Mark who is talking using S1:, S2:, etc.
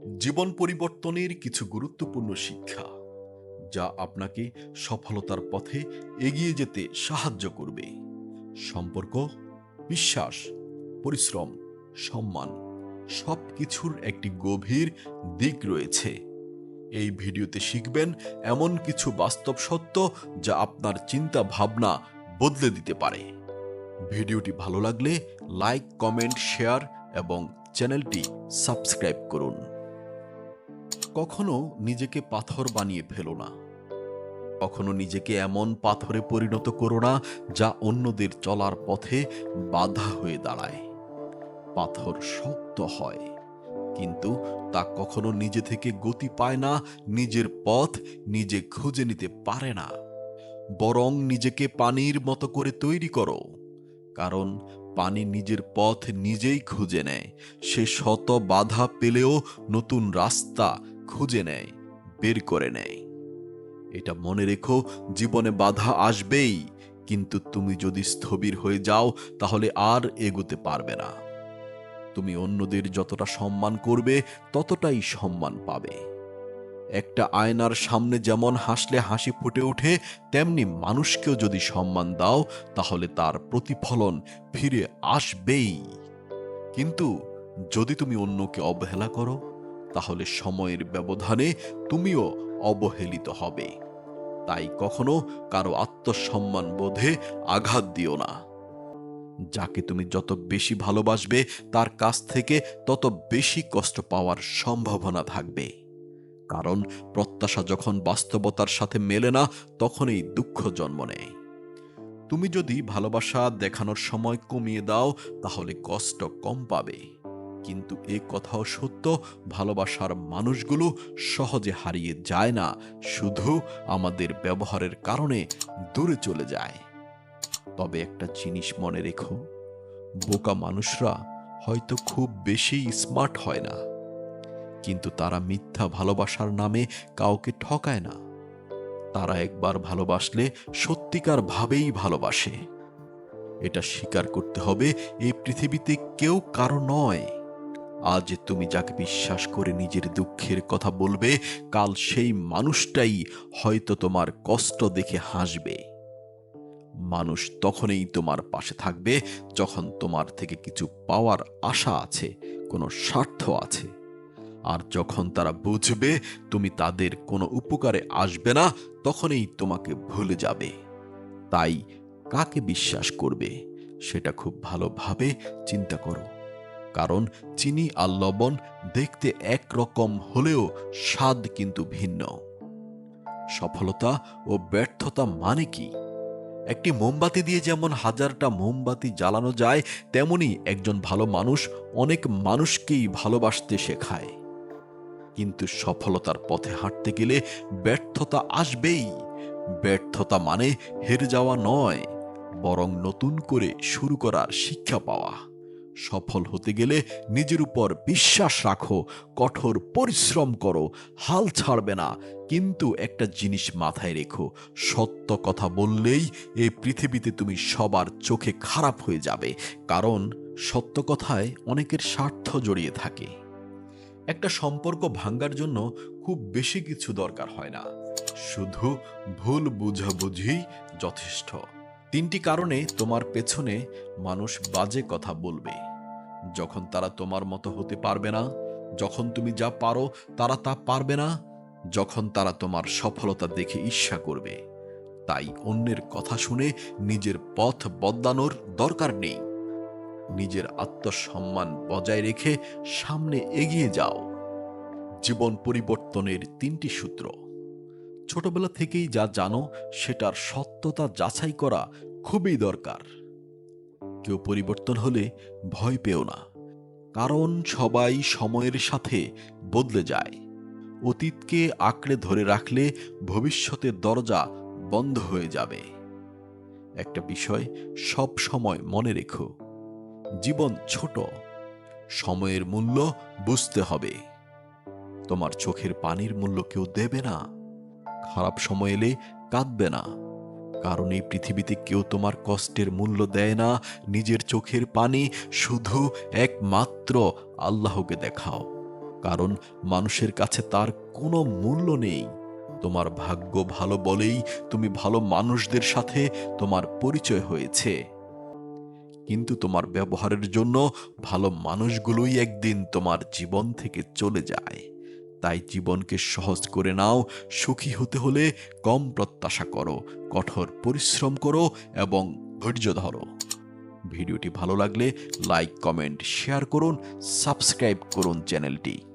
S1: জীবন পরিবর্তনের কিছু গুরুত্বপূর্ণ শিক্ষা, যা আপনাকে সফলতার পথে এগিয়ে যেতে সাহায্য করবে। সম্পর্ক, বিশ্বাস, পরিশ্রম, সম্মান সব কিছুর একটি গভীর দিক রয়েছে। এই ভিডিওতে শিখবেন এমন কিছু বাস্তব সত্য যা আপনার চিন্তা ভাবনা বদলে দিতে পারে। ভিডিওটি ভালো লাগলে লাইক, কমেন্ট, শেয়ার এবং চ্যানেলটি সাবস্ক্রাইব করুন। কখনো নিজেকে পাথর বানিয়ে ফেলো না। কখনো নিজেকে এমন পাথরে পরিণত করো না যা অন্যদের চলার পথে বাধা হয়ে দাঁড়ায়। পাথর শক্ত হয়, কিন্তু তা কখনো নিজে থেকে গতি পায় না, নিজের পথ নিজে খুঁজে নিতে পারে না। বরং নিজেকে পানির মতো করে তৈরি করো, কারণ পানি নিজের পথ নিজেই খুঁজে নেয়। সে শত বাধা পেলেও নতুন রাস্তা খুঁজে নেয়, বের করে নেয়। এটা মনে রেখো, জীবনে বাধা আসবেই, কিন্তু তুমি যদি স্থবির হয়ে যাও, তাহলে আর এগোতে পারবে না। তুমি অন্যদের যতটা সম্মান করবে, ততটাই সম্মান পাবে। একটা আয়নার সামনে যেমন হাসলে হাসি ফুটে ওঠে, তেমনি মানুষকেও যদি সম্মান দাও, তাহলে তার প্রতিফলন ফিরে আসবেই। কিন্তু যদি তুমি অন্যকে অবহেলা করো তাহলে সময়ের ব্যবধানে তুমিও অবহেলিত হবে। তাই কখনো কারও আত্মসম্মান বোধে আঘাত দিও না। যাকে তুমি যত বেশি ভালোবাসবে, তার কাছ থেকে তত বেশি কষ্ট পাওয়ার সম্ভাবনা থাকবে। কারণ প্রত্যাশা যখন বাস্তবতার সাথে মেলে না, তখনই দুঃখ জন্ম নেয়। তুমি যদি ভালোবাসা দেখানোর সময় কমিয়ে দাও, তাহলে কষ্ট কম পাবে। কিন্তু এ কথাও সত্য, ভালোবাসার মানুষগুলো সহজে হারিয়ে যায় না, শুধু আমাদের ব্যবহারের কারণে দূরে চলে যায়। তবে একটা জিনিস মনে রেখো, বোকা মানুষরা হয়তো খুব বেশি স্মার্ট হয় না, কিন্তু তারা মিথ্যা ভালোবাসার নামে কাউকে ঠকায় না। তারা একবার ভালোবাসলে সত্যিকার ভাবেই ভালোবাসে। এটা স্বীকার করতে হবে এই পৃথিবীতে কেউ কারও নয়। আজ তুমি যাকে বিশ্বাস করে নিজের দুঃখের কথা বলবে, কাল সেই মানুষটাই হয়তো তোমার কষ্ট দেখে হাসবে। মানুষ তখনই তোমার পাশে থাকবে, যখন তোমার থেকে কিছু পাওয়ার আশা আছে, কোনো স্বার্থ আছে। আর যখন তারা বুঝবে তুমি তাদের কোনো উপকারে আসবে না, তখনই তোমাকে ভুলে যাবে। তাই কাকে বিশ্বাস করবে, সেটা খুব ভালোভাবে চিন্তা করো। কারণ চিনি আর লবণ দেখতে একরকম হলেও স্বাদ কিন্তু ভিন্ন। সফলতা ও ব্যর্থতা মানে কি? একটি মোমবাতি দিয়ে যেমন হাজারটা মোমবাতি জ্বালানো যায়, তেমনি একজন ভালো মানুষ অনেক মানুষকেই ভালোবাসতে শেখায়। কিন্তু সফলতার পথে হাঁটতে গেলে ব্যর্থতা আসবেই। ব্যর্থতা মানে হেরে যাওয়া নয়, বরং নতুন করে শুরু করার শিক্ষা পাওয়া। সফল হতে গেলে নিজের উপর বিশ্বাস রাখো, কঠোর পরিশ্রম করো, হাল ছাড়বে না। কিন্তু একটা জিনিস মাথায় রেখো, সত্য কথা বললেই এই পৃথিবীতে তুমি সবার চোখে খারাপ হয়ে যাবে। কারণ সত্য কথায় অনেকের স্বার্থ জড়িয়ে থাকে। একটা সম্পর্ক ভাঙ্গার জন্য খুব বেশি কিছু দরকার হয় না। শুধু ভুল বুঝাবুঝি যথেষ্ট। তিনটি কারণে তোমার পেছনে মানুষ বাজে কথা বলবে। যখন তারা তোমার মতো হতে পারবে না, যখন তুমি যা পারো, তারা তা পারবে না, যখন তারা তোমার সফলতা দেখে ঈর্ষা করবে। তাই অন্যের কথা শুনে নিজের পথ বদলানোর দরকার নেই। নিজের আত্মসম্মান বজায় রেখে সামনে এগিয়ে যাও। জীবন পরিবর্তনের তিনটি সূত্র। ছোটবেলা থেকেই যা জানো, সেটার সত্যতা যাচাই করা খুবই দরকার। কেউ পরিবর্তন হলে ভয় পেও না। কারণ সবাই সময়ের সাথে বদলে যায়। অতীতকে আঁকড়ে ধরে রাখলে ভবিষ্যতের দরজা বন্ধ হয়ে যাবে। একটা বিষয় সব সময় মনে রেখো, জীবন ছোট, সময়ের মূল্য বুঝতে হবে। তোমার চোখের পানির মূল্য কেউ দেবে না, খারাপ সময় এলে কাঁদবে না। কারণ এই পৃথিবীতে কেউ তোমার কষ্টের মূল্য দেয় না, নিজের চোখের পানি শুধু একমাত্র আল্লাহকে দেখাও। কারণ মানুষের কাছে তার কোনো মূল্য নেই। তোমার ভাগ্য ভালো বলেই তুমি ভালো মানুষদের সাথে তোমার পরিচয় হয়েছে। কিন্তু তোমার ব্যবহারের জন্য ভালো মানুষগুলোই একদিন তোমার জীবন থেকে চলে যায়। তাই জীবনকে সহজ করে নাও, সুখী হতে হলে কম প্রত্যাশা করো, কঠোর পরিশ্রম করো এবং ধৈর্য ধরো। ভিডিওটি ভালো লাগলে লাইক, কমেন্ট, শেয়ার করুন, সাবস্ক্রাইব করুন চ্যানেলটি।